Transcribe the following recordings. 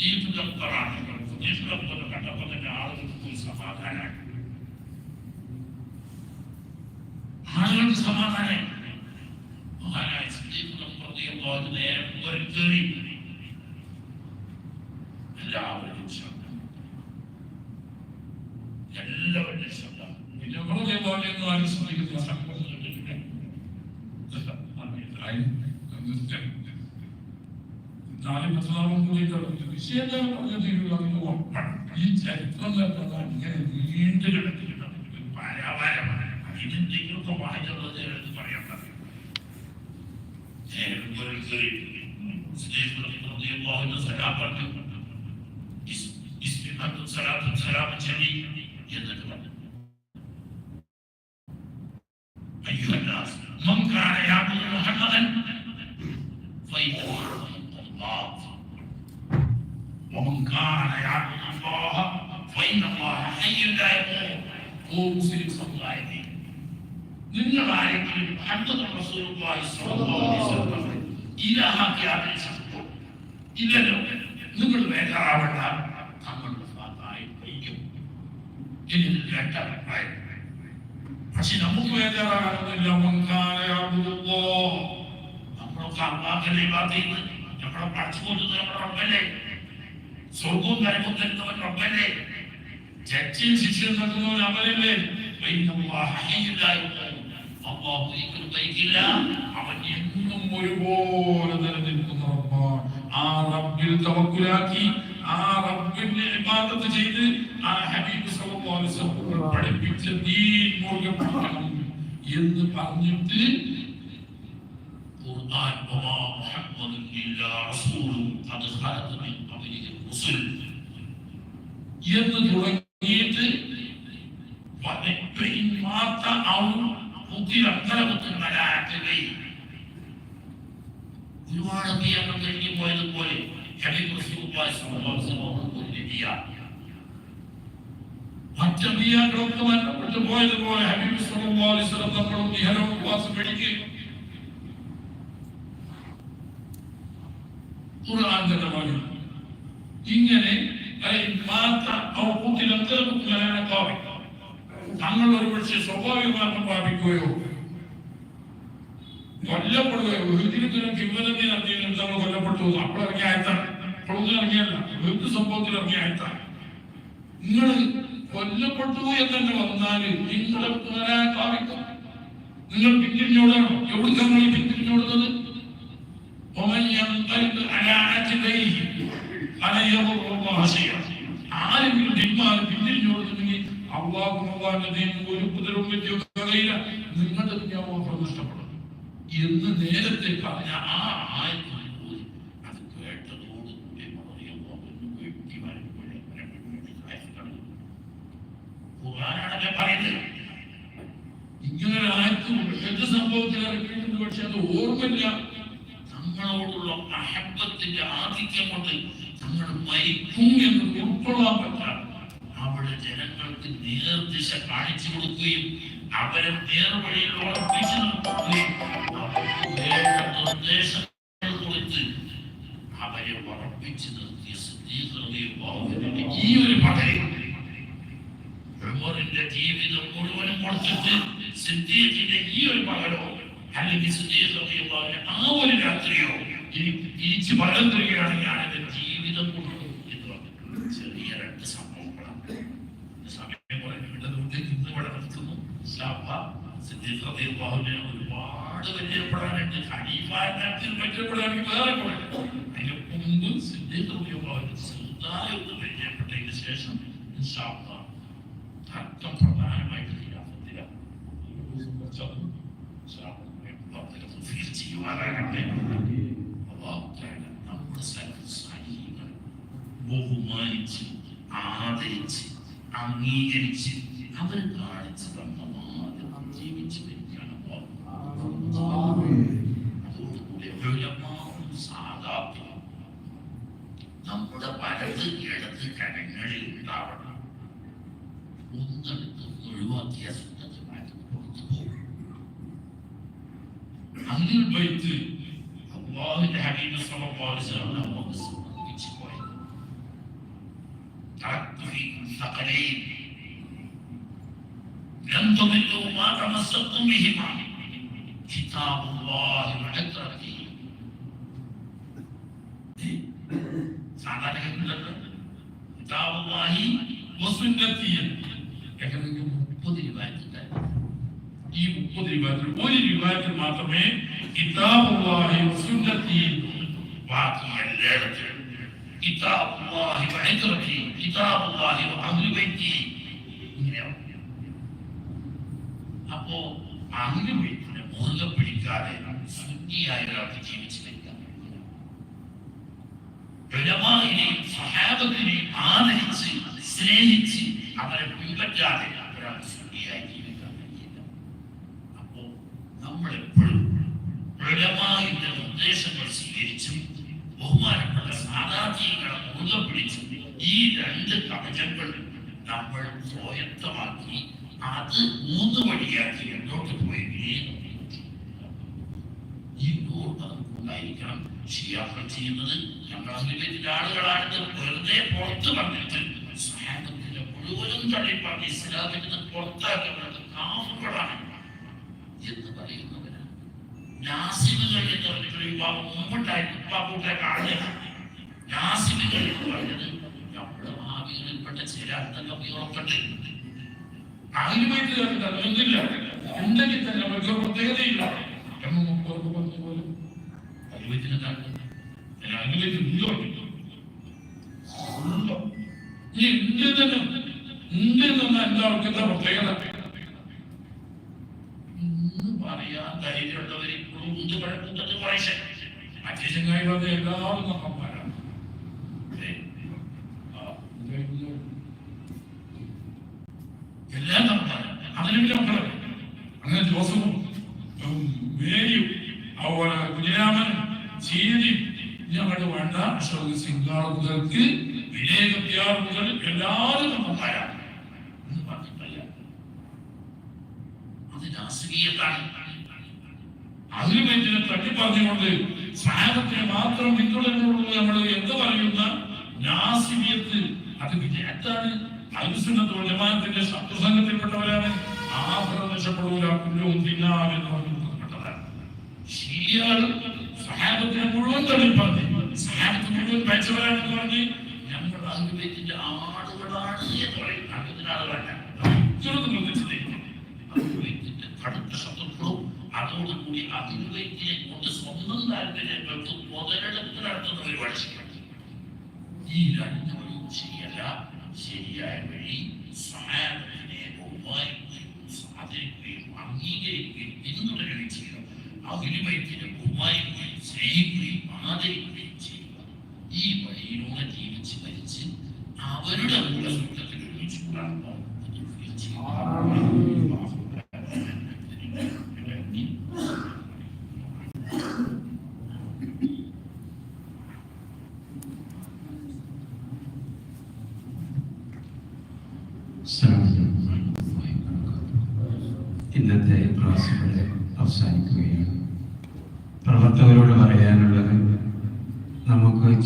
സുദീപ് ഡോക്ടറെ കണ്ടപ്പോൾ തന്നെ ആളുകൾക്ക് സമാധാനമായി ആളുകൾക്ക് സമാധാനം മഹാനായ ഡോക്ടർ നേരെ കയറി എല്ലാവരും ശബ്ദം എല്ലാവരുടെയും ശബ്ദം ആരും ശ്രമിക്കുന്ന സംഭവം കണ്ടിട്ടില്ല നാലും പത്താറും കൂടി വിഷയം പറഞ്ഞു തീരുക ഈ ചരിത്രം തന്നെ ഇങ്ങനെ നീണ്ടു കിടക്കുന്നുണ്ട് പരാപരമാണ് ഇതിന്റെയൊക്കെ വായിച്ചുള്ളത് എടുത്ത് പറയാൻ പറയും എന്നിട്ട് ومن كان يعبد الله فإن الله حي لا يموت هو مسلم صلى الله عليه وسلم നിങ്ങൾ ആരെങ്കിലും മുഹമ്മദ് റസൂലുള്ളാഹി സ്വല്ലല്ലാഹു അലൈഹി വസല്ലം ഇലാഹാക്കി ആദരിച്ചിട്ടുണ്ടോ ഇല്ലല്ലോ നിങ്ങൾ വേദാവണ്ട നമ്മൾ വഫാത്തായി വയ്ക്കും ഇനി ഇത് കേട്ട അഭിപ്രായം പക്ഷെ നമുക്ക് വേദാറാകുന്നില്ല മങ്കാലയാകുന്നോ നമ്മളൊക്കെ അള്ളാഹല്ലേ ബാധിക്കുന്നത് നമ്മളെ പഠിച്ചുകൊണ്ടിരുന്ന നമ്മുടെ റബ്ബല്ലേ സ്വർഗവും നരകവും തരുന്നവൻ റബ്ബല്ലേ ജഡ്ജിയും ശിക്ഷയും നൽകുന്നവൻ അവനല്ലേ? അള്ളാഹു കഴിക്കില്ല അവൻ എന്നും ഒരുപോലെ നിലനിൽക്കുന്ന റബ്ബാണ്. ആ റബ്ബിൽ തവക്കുലാക്കി ആ റബ്ബിന്റെ ഇബാദത്ത് ചെയ്ത് ആ ഹബീബ് സല്ലല്ലാഹു അലൈഹി വസല്ലം പഠിപ്പിച്ച ദീൻ മുറുകെ പിടിക്കണം എന്ന് പറഞ്ഞിട്ട് ഖുർആൻ വമാ മുഹമ്മദുൻ ഇല്ലാ റസൂലുൻ ഖദ് ഖലത് മിൻ എന്ന് തുടങ്ങിയിട്ട് പിന്മാത്ത ആളും ബുദ്ധിരത്തരമുത്തരാട്ടിലെ ഒരുപാടൊക്കെ അവർ കഴിഞ്ഞു പോയതുപോലെ മറ്റബിയാക്കളൊക്കെ മരണപ്പെട്ടു പോയതുപോലെ ഹബീബ് സ്വലം നമ്മളും നിഹനവും വാസം പിടിക്കുകയും ഖുർആൻ തന്നെ ഇങ്ങനെ കൂട്ടിൽ എന്തെങ്കിലും കാവി തങ്ങൾ ഒരുപക്ഷെ സ്വാഭാവികമാറ്റം പ്രാപിക്കുകയോ കൊല്ലപ്പെടുകയോ ഹിന്ദിനും കിംവദന്തി നടത്തിയും തങ്ങൾ കൊല്ലപ്പെട്ടു. അപ്പോൾ ഇറങ്ങിയ ആയത്താണ് അപ്പോഴൊന്നും ഇറങ്ങിയല്ല ഹിന്ദു സംഭവത്തിൽ ഇറങ്ങിയ ആയത്താണ് നിങ്ങൾ കൊല്ലപ്പെട്ടു എന്നെ വന്നാൽ നിങ്ങളെ പുനരാകാവിക്കും നിങ്ങൾ പിന്തിരിഞ്ഞോടാണോ? എവിടുക്കാണ് ഈ പിന്തിരിഞ്ഞോടുന്നത്? ഒമയ്യം അലാ അജ്ലൈഹി ആരെങ്കിലും പിന്മാറി പിന്തിരിഞ്ഞോടുന്നുണ്ടെങ്കിൽ അള്ളാഹു അള്ളാഹിന്റെ നിയമം ഒരു കുതിരവും വെച്ച് കഴിയില്ല നിങ്ങളുടെ ദുഞ്ഞാമോഹം നഷ്ടപ്പെടും. എന്ന് നേരത്തെ പറഞ്ഞ ആ ആയത്തിൽ അത് കേട്ടതോട് പറയുന്നത്? ഇങ്ങനെ ആയത്തും എന്ത് സംഭവത്തിൽ ഇറക്കിയിട്ടുണ്ട് പക്ഷെ അത് ഓർമ്മയില്ല. നമ്മളോടുള്ള അഹബത്തിന്റെ ആധിക്യം കൊണ്ട് നമ്മൾ മരിക്കും എന്ന് ഉൾക്കൊള്ളാൻ പറ്റാതെ അവിടെ ജനങ്ങൾക്ക് നേർദിശ കാണിച്ചു കൊടുക്കുകയും അവരെ നേർവഴിയിൽ ഉറപ്പിച്ചു നിർത്തുകയും അവർക്ക് വേണ്ട നിർദ്ദേശങ്ങൾ കൊടുത്ത് അവരെ ഉറപ്പിച്ചു നിർത്തിയ സിദ്ധീകൃതിയുടെ ഈ ഒരു പകരം ഉമറിന്റെ ജീവിതം മുഴുവനും കൊടുത്തിട്ട് സിദ്ധീഖിന്റെ ഈ ഒരു പകലോ അല്ലെങ്കിൽ സിദ്ധീഖിന്റെ ആ ഒരു രാത്രിയോ ഇനി തിരിച്ചു പകരം തരികയാണ് ഞാൻ എന്റെ ജീവിതം കൊടുക്കും എന്ന് പറഞ്ഞിട്ടുള്ള ചെറിയ രണ്ട് സംഭവങ്ങളാണ് സമയം കുറഞ്ഞതുകൊണ്ട് ഇന്ന് ഇവിടെ നിർത്തുന്നു റളിയല്ലാഹുവിനെ ഒരുപാട് പരിചയപ്പെടാനുണ്ട്. ഖലീഫ എന്നതിൽ പരിചയപ്പെടാണെങ്കിൽ വേറെ അതിന് മുമ്പ് സിദ്ധീഖ് റളിയല്ലാഹുവിനെ ചെറുതായി ഒന്ന് പരിചയപ്പെട്ടതിന് ശേഷം അർത്ഥം പ്രധാനമായിട്ട് ഖിലാഫത്തിലാണ്. ചെയ്യുവാനാകട്ടെ ആദരിച്ച് അംഗീകരിച്ച് അവർ കാണിച്ചു തന്ന മാർഗം ജീവിച്ചു വരികയാണ് നമ്മുടെ വലത് ഇടത് കരങ്ങളിൽ ഉണ്ടാവണം. ഒന്നെടുത്ത് ഒഴിവാക്കിയ സുന്നത്തുമായിട്ട് പുറത്തു പോകും അങ്ങനെ വൈത്ത് അള്ളാഹുവിന്റെ ഹബീബ് സല്ലല്ലാഹു അലൈഹി لم تبدوا ما تمسكتم به كتاب الله وعترته سعدان کے اندر کتاب اللہ مسلم کرتی ہے کیا کہتے ہیں کہ خود روایت کیتا ہے یہ خود روایت ہے کوئی روایت کے ماتر میں کتاب اللہ مسلم کرتی ہے باقی اللہ رکھے کتاب اللہ وحیت رکھے کتاب اللہ وحمل بیتی ہے انہیں അപ്പോ അഹ്ലു ബൈത്തിനെ മുറുകെ പിടിക്കാതെ സുന്നിയായ ഒരാൾക്ക് ജീവിച്ചു വരിക സഹാബത്തിനെയും ആദരിച്ച് സ്നേഹിച്ച് അവരെ പിൻപറ്റാതെ ഒരാൾക്ക് സുന്നിയായി ജീവിക്കാൻ കഴിയില്ല അപ്പോ നമ്മളെപ്പോഴും ഉലമായുടെ നിർദ്ദേശങ്ങൾ സ്വീകരിച്ചും ബഹുമാനപ്പെട്ട സാധാർത്ഥ്യങ്ങളെ മുറുകെ പിടിച്ചും ഈ രണ്ട് കവചങ്ങൾ നമ്മൾ സ്വായത്തമാക്കി മൂന്ന് വഴിയാക്കി മുന്നോട്ട് പോയെങ്കിൽ ഈ നമുക്കുണ്ടായിരിക്കണം ഷിയാക്കൾ ചെയ്യുന്നത്. ഞങ്ങൾ അതിന്റെ ആളുകളാണെന്ന് വെറുതെ പുറത്ത് വന്നിട്ട് മുഴുവനും തള്ളി പറഞ്ഞ് ഇസ്ലാമിൽ നിന്ന് കാഫുകളാണ്. എന്ന് പറയുന്നവരാണ്. നാസിമുകൾ എന്ന് പറഞ്ഞിട്ടുള്ള യുവാവ് മുമ്പുണ്ടായിരുന്നു ഉപ്പാക്കൂട്ടെ കാണുക നാസിമുകൾ എന്ന് പറഞ്ഞത് നമ്മുടെ ഭാവികളിൽപ്പെട്ട ചില അർത്ഥം പോലെ ഉണ്ടോ തന്നെ എല്ലാവർക്കും പറയാൻ ധൈര്യമുള്ളവർ ഇപ്പോഴും മറ്റേ ചങ്ങായി പറഞ്ഞ എല്ലാവരും നമ്മന്മാരാണ് ഏ, ആ, ഇത് എല്ലാം നമ്മൾ അതിലും മക്കളെ ഉം, മേരിയും അതുപോലെ കുഞ്ഞിരാമനും ചീരി ഞങ്ങളുടെ വേണ്ട അശോക് സിംഗാർ മുതൽക്ക് വിനയകത്യാർ മുതൽ എല്ലാവരും പറഞ്ഞിട്ടല്ല അത് രാഷ്ട്രീയത്താണ്. അതിനു വേണ്ടി തട്ടി പറഞ്ഞുകൊണ്ട് സാഹബത്തിനെ മാത്രം പിന്തുടരുന്നുള്ളൂ നമ്മൾ എന്ത് പറയുന്ന നാസിബിയത്ത് അത് വിജയത്താണ്. അൽസുന്നത്ത് ജമാഅത്തിന്റെ ശത്രുസംഘത്തിൽപ്പെട്ടവരാണ്. ആഭരണം രക്ഷപ്പെടൂല കുല്ലും തിന്നാമെന്ന് പറഞ്ഞിട്ടുള്ളതാണ്. ഷിയാൾ സഹാബത്തിനെ മുഴുവൻ തള്ളി പറഞ്ഞു. സഹാബത്ത് മുഴുവൻ പയച്ചവരാണെന്ന് പറഞ്ഞ് ഞങ്ങൾ അഹ്ലുബൈത്തിന്റെ ആളുകളാണ് എന്ന് പറയും. അഹ്ലുബൈത്തിന്റെ ആളുകളല്ല ചെറുത് അഹ്ലുബൈത്തിന്റെ കടുത്ത ശത്രുക്കളും അതോടുകൂടി അഹ്ലുബൈത്തിനെ കൊണ്ട് സ്വന്തം താല്പര്യങ്ങൾക്ക് മുതലെടുപ്പ് നടത്തുന്ന പരിപാടി ചെയ്യണം ഈ രണ്ട് വഴിയും ശരിയല്ല. ശരിയായ വഴി ബഹുമാനിക്കുകയും സാധരിക്കുകയും അംഗീകരിക്കുകയും പിന്തുടരുകയും ചെയ്യണം അഖിലുമൈത്തിനെ ബഹുമാനിക്കുകയും സ്നേഹിക്കുകയും ആദരിക്കുകയും ചെയ്യുക ഈ വഴിയിലൂടെ ജീവിച്ച് മരിച്ച് അവരുടെ കൂടെ സ്വർഗത്തിൽ ഒരുമിച്ച് കൂടാനുള്ള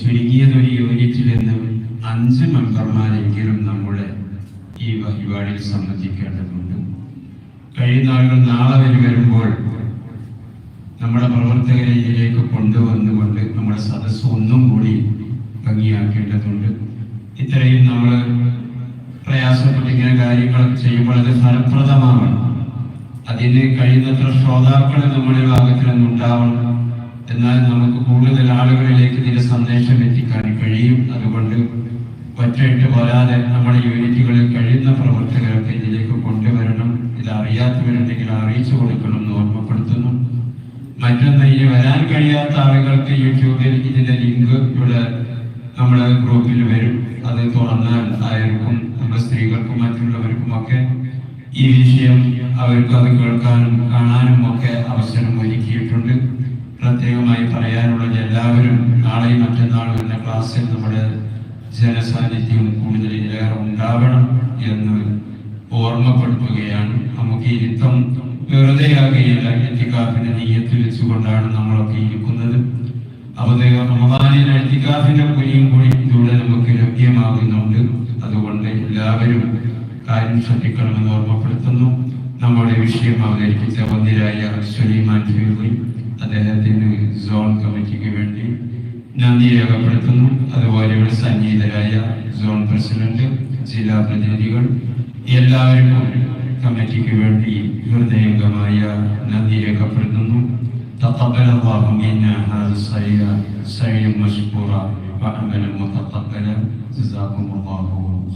ചുരുങ്ങിയതൊരു യൂണിറ്റിൽ നിന്നും അഞ്ച് മെമ്പർമാരെങ്കിലും നമ്മുടെ ഈ പരിപാടിയിൽ സംബന്ധിക്കേണ്ടതുണ്ട്. കഴിയുന്ന ആളുകൾ നാളെ വരെ വരുമ്പോൾ നമ്മുടെ പ്രവർത്തകരെ ഇതിലേക്ക് കൊണ്ടുവന്നുകൊണ്ട് നമ്മുടെ സദസ്സ് ഒന്നും കൂടി ഭംഗിയാക്കേണ്ടതുണ്ട്. ഇത്രയും നമ്മൾ പ്രയാസപ്പെട്ട് ഇങ്ങനെ കാര്യങ്ങളൊക്കെ ചെയ്യുമ്പോൾ അത് ഫലപ്രദമാവണം അതിന് കഴിയുന്നത്ര ശ്രോതാക്കൾ നമ്മുടെ ഭാഗത്തിൽ നിന്ന് ഉണ്ടാവണം എന്നാൽ നമുക്ക് കൂടുതൽ ആളുകളിലേക്ക് ഇതിന്റെ സന്ദേശം എത്തിക്കാൻ കഴിയും. അതുകൊണ്ട് ഒറ്റയിട്ട് പോരാതെ നമ്മുടെ യൂണിറ്റുകളിൽ കഴിയുന്ന പ്രവർത്തകരൊക്കെ ഇതിലേക്ക് കൊണ്ടുവരണം. ഇത് അറിയാത്തവരുണ്ടെങ്കിൽ അറിയിച്ചു കൊടുക്കണം എന്ന് ഓർമ്മപ്പെടുത്തുന്നു. മറ്റൊന്ന് ഇനി വരാൻ കഴിയാത്ത ആളുകൾക്ക് യൂട്യൂബിൽ ഇതിന്റെ ലിങ്ക് ഇവിടെ നമ്മുടെ ഗ്രൂപ്പിൽ വരും. അത് തുറന്നാൽ ആയിരിക്കും നമ്മുടെ സ്ത്രീകൾക്കും മറ്റുള്ളവർക്കും ഒക്കെ ഈ വിഷയം അവർക്ക് അത് കേൾക്കാനും കാണാനും ഒക്കെ അവസരം ഒരുക്കിയിട്ടുണ്ട്. പ്രത്യേകമായി പറയാനുള്ളത് എല്ലാവരും നാളെയും മറ്റന്നാളും എന്ന ക്ലാസ്സിൽ നമ്മുടെ ജനസാന്നിധ്യം കൂടുതൽ ഇതിലേറെ ഉണ്ടാവണം എന്ന് ഓർമ്മപ്പെടുത്തുകയാണ്. നമുക്ക് യുദ്ധം വെറുതെയാകുകയില്ല എത്തിക്കാഫിന്റെ നെയ്യത്ത് വെച്ചുകൊണ്ടാണ് നമ്മളൊക്കെ ഇരിക്കുന്നത്. അപ്പോൾ റമദാനിൽ എത്തിക്കാഫിന്റെ പുലിയും കൂടി ഇതിലൂടെ നമുക്ക് ലഭ്യമാകുന്നുണ്ട്. അതുകൊണ്ട് എല്ലാവരും കാര്യം ശ്രദ്ധിക്കണമെന്ന് ഓർമ്മപ്പെടുത്തുന്നു. നമ്മുടെ വിഷയം അവതരിപ്പിച്ച വന്നിരായ സുലൈമാൻ ഫീറി അദ്ദേഹത്തിന് രേഖപ്പെടുത്തുന്നു അതുപോലെ ഇവിടെ സന്നിഹിതരായ സോൺ പ്രസിഡന്റ് ജില്ലാ പ്രതിനിധികൾ എല്ലാവർക്കും കമ്മിറ്റിക്ക് വേണ്ടി ഹൃദയംഗമായ നന്ദി രേഖപ്പെടുത്തുന്നു تقبل الله منا هذا السعي سعيا مشكورا وعملا متقبلا جزاكم الله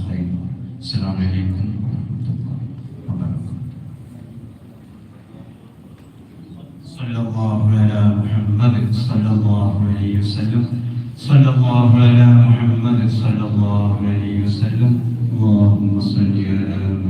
خيرا السلام عليكم ورحمه الله وبركاته صلى الله على محمد صلى الله عليه وسلم sallallahu ala Muhammed sallallahu aleyhi ve sellem. Allahümme salli ala